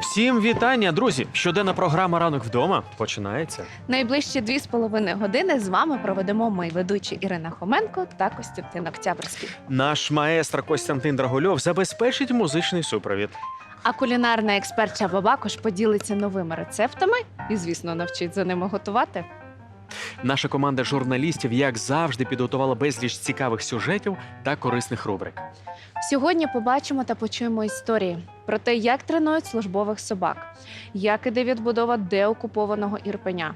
Всім вітання, друзі! Щоденна програма Ранок вдома починається. Найближчі дві з половиною години з вами проведемо ми, ведучі Ірина Хоменко та Костянтин Октябрьський. Наш маестро Костянтин Драгульов забезпечить музичний супровід. А кулінарна експерт Чаба Бакош поділиться новими рецептами і, звісно, навчить за ними готувати. Наша команда журналістів, як завжди, підготувала безліч цікавих сюжетів та корисних рубрик. Сьогодні побачимо та почуємо історії про те, як тренують службових собак, як іде відбудова деокупованого Ірпеня,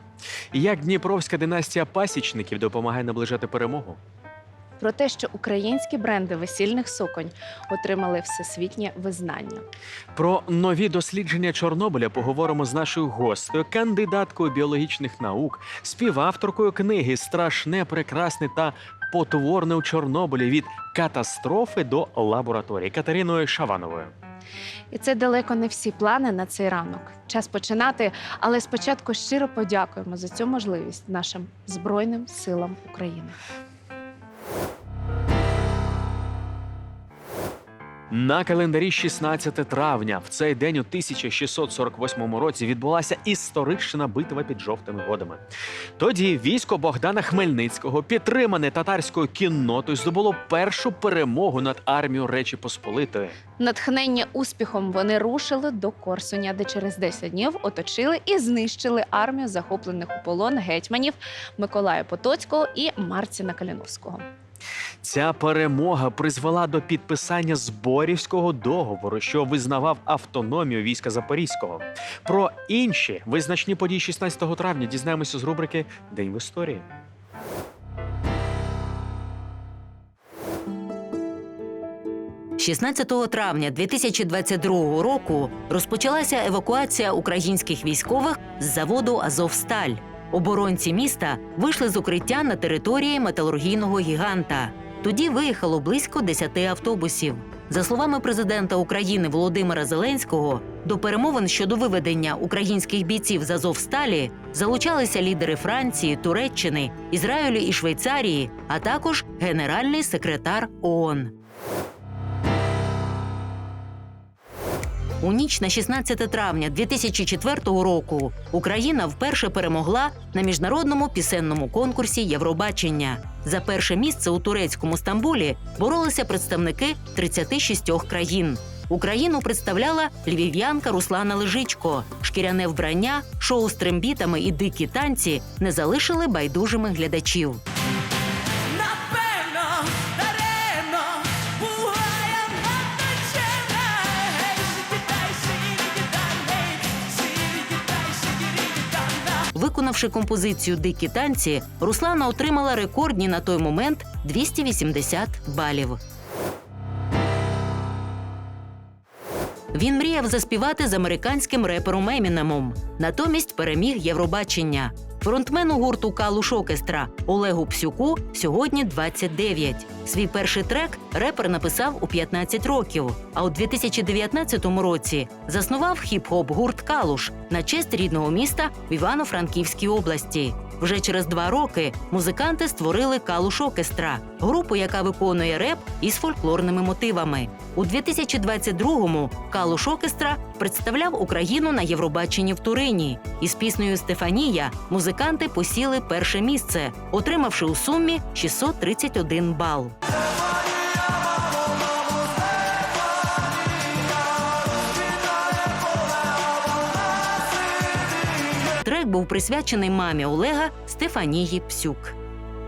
І як Дніпровська династія пасічників допомагає наближати перемогу. Про те, що українські бренди весільних суконь отримали всесвітнє визнання. Про нові дослідження Чорнобиля поговоримо з нашою гостею, кандидаткою біологічних наук, співавторкою книги Страшне, прекрасне та потворне у Чорнобилі від катастрофи до лабораторії Катериною Шавановою. І це далеко не всі плани на цей ранок. Час починати, але спочатку щиро подякуємо за цю можливість нашим Збройним силам України. На календарі 16 травня в цей день у 1648 році відбулася історична битва під жовтими водами. Тоді військо Богдана Хмельницького, підтримане татарською кіннотою, здобуло першу перемогу над армією Речі Посполитої. Натхнення успіхом вони рушили до Корсуня, де через 10 днів оточили і знищили армію захоплених у полон гетьманів Миколая Потоцького і Марціна Каліновського. Ця перемога призвела до підписання зборівського договору, що визнавав автономію війська Запорізького. Про інші визначні події 16 травня дізнаємося з рубрики День в історії. – 16 травня 2022 року розпочалася евакуація українських військових з заводу Азовсталь. Оборонці міста вийшли з укриття на території металургійного гіганта. Тоді виїхало близько 10 автобусів. За словами президента України Володимира Зеленського, до перемовин щодо виведення українських бійців з Азовсталі залучалися лідери Франції, Туреччини, Ізраїлю і Швейцарії, а також генеральний секретар ООН. У ніч на 16 травня 2004 року Україна вперше перемогла на міжнародному пісенному конкурсі Євробачення. За перше місце у турецькому Стамбулі боролися представники 36 країн. Україну представляла львів'янка Руслана Лежичко. Шкіряне вбрання, шоу з трембітами і дикі танці не залишили байдужими глядачів. Виконавши композицію Дикі танці, Руслана отримала рекордні на той момент 280 балів. Він мріяв заспівати з американським репером Емінемом. Натомість переміг Євробачення. Фронтмену гурту Калуш Окестра Олегу Псюку сьогодні 29. Свій перший трек репер написав у 15 років. А у 2019 році заснував хіп-хоп гурт Калуш на честь рідного міста в Івано-Франківській області. Вже через два роки музиканти створили Калуш Окестра, групу, яка виконує реп із фольклорними мотивами. У 2022-му Калуш Окестра представляв Україну на Євробаченні в Турині. Із піснею Стефанія музиканти посіли перше місце, отримавши у сумі 631 бал. Трек був присвячений мамі Олега Стефанії Псюк.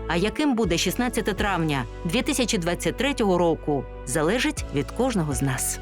А яким буде 16 травня 2023 року, залежить від кожного з нас.